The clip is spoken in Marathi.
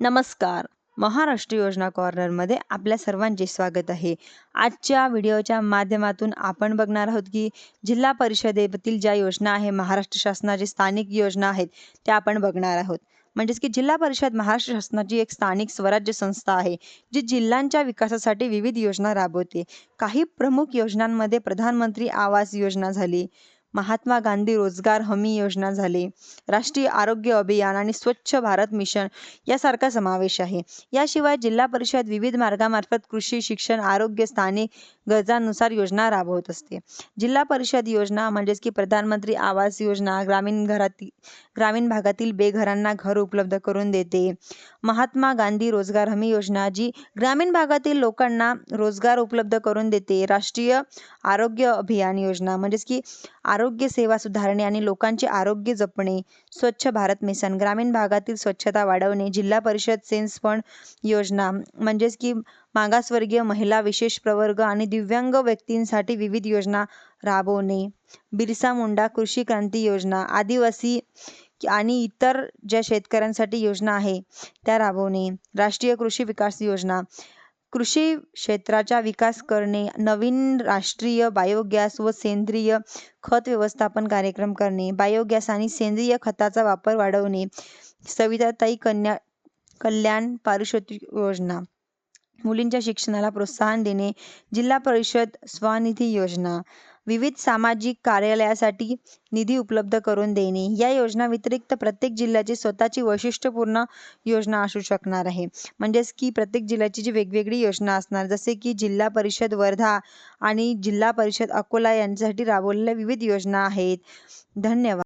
नमस्कार. महाराष्ट्र योजना कॉर्नरमध्ये आपल्या सर्वांचे स्वागत आहे. आजच्या व्हिडिओच्या माध्यमातून आपण बघणार आहोत की जिल्हा परिषदेतील ज्या योजना आहे महाराष्ट्र शासनाची स्थानिक योजना आहेत त्या आपण बघणार आहोत. म्हणजेच की जिल्हा परिषद महाराष्ट्र शासनाची एक स्थानिक स्वराज्य संस्था आहे जी जिल्ह्यांच्या विकासासाठी विविध योजना राबवते. काही प्रमुख योजनांमध्ये प्रधानमंत्री आवास योजना झाली महात्मा गांधी रोजगार हमी योजना झाली. राष्ट्रीय आरोग्य अभियान आणि स्वच्छ भारत मिशन यासारखा समावेश आहे. याशिवाय जिल्हा परिषद विविध मार्गामार्फत कृषी शिक्षण आरोग्य स्थानिक गरजांनुसार योजना राबवत असते. जिल्हा परिषद योजना म्हणजेच की प्रधानमंत्री आवास योजना ग्रामीण घरातील ग्रामीण भागातील बेघरांना घर उपलब्ध करून देते. महात्मा गांधी रोजगार हमी योजना जी ग्रामीण भागातील लोकांना रोजगार उपलब्ध करून देते. राष्ट्रीय आरोग्य अभियान योजना म्हणजेच की आरोग्य सेवा सुधारणे आणि लोकांचे आरोग्य जपणे. स्वच्छ भारत मिशन ग्रामीण भागातील स्वच्छता वाढवणे. जिल्हा परिषद सेन्स फंड योजना म्हणजेच की मागासवर्गीय महिला विशेष प्रवर्ग आणि दिव्यांग व्यक्तींसाठी विविध योजना राबवणे. बिरसा मुंडा कृषी क्रांती योजना आदिवासी आणि इतर ज्या शेतकऱ्यांसाठी योजना आहे त्या राबवणे. राष्ट्रीय कृषी विकास योजना कृषी क्षेत्राचा विकास करणे. नवीन राष्ट्रीय बायोगॅस व सेंद्रिय खत व्यवस्थापन कार्यक्रम करणे. बायोगॅस आणि सेंद्रिय खताचा वापर वाढवणे. सविताताई कन्या कल्याण पारितोषिक योजना. मुलींच्या शिक्षणाला प्रोत्साहन देणे जिल्हा परिषद स्वनिधी योजना विविध सामाजिक कार्यालयासाठी निधी उपलब्ध करून देणे या योजना व्यतिरिक्त प्रत्येक जिल्ह्याची स्वतःची वैशिष्ट्यपूर्ण योजना असू शकणार आहे. म्हणजेच की प्रत्येक जिल्ह्याची जी वेगवेगळी योजना असणार जसे की जिल्हा परिषद वर्धा आणि जिल्हा परिषद अकोला यांच्यासाठी राबवलेल्या विविध योजना आहेत. धन्यवाद.